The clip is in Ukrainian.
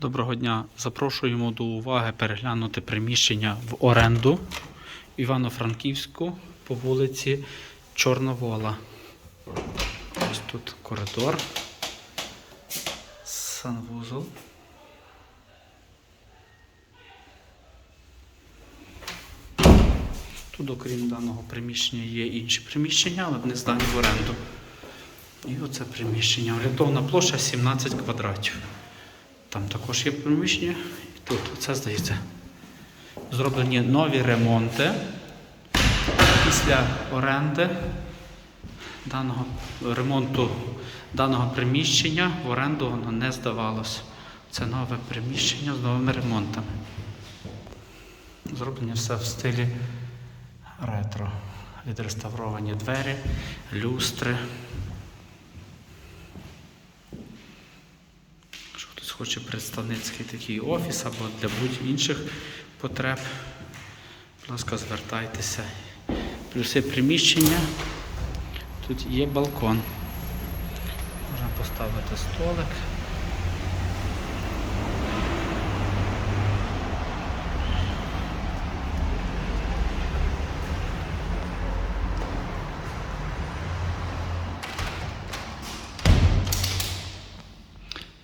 Доброго дня. Запрошуємо до уваги переглянути приміщення в оренду Івано-Франківську по вулиці Чорновола. Ось тут коридор, санвузол. Тут, окрім даного приміщення, є інші приміщення, але вони здані в оренду. І оце приміщення. Орієнтовна площа 17 квадратів. Там також є приміщення. І тут це здається. Зроблені нові ремонти. Після оренди даного ремонту даного приміщення в оренду воно не здавалося. Це нове приміщення з новими ремонтами. Зроблено все в стилі ретро. Відреставровані двері, люстри. Хоче представницький такий офіс або для будь-інших потреб, будь ласка, звертайтеся. Плюси приміщення. Тут є балкон. Можна поставити столик.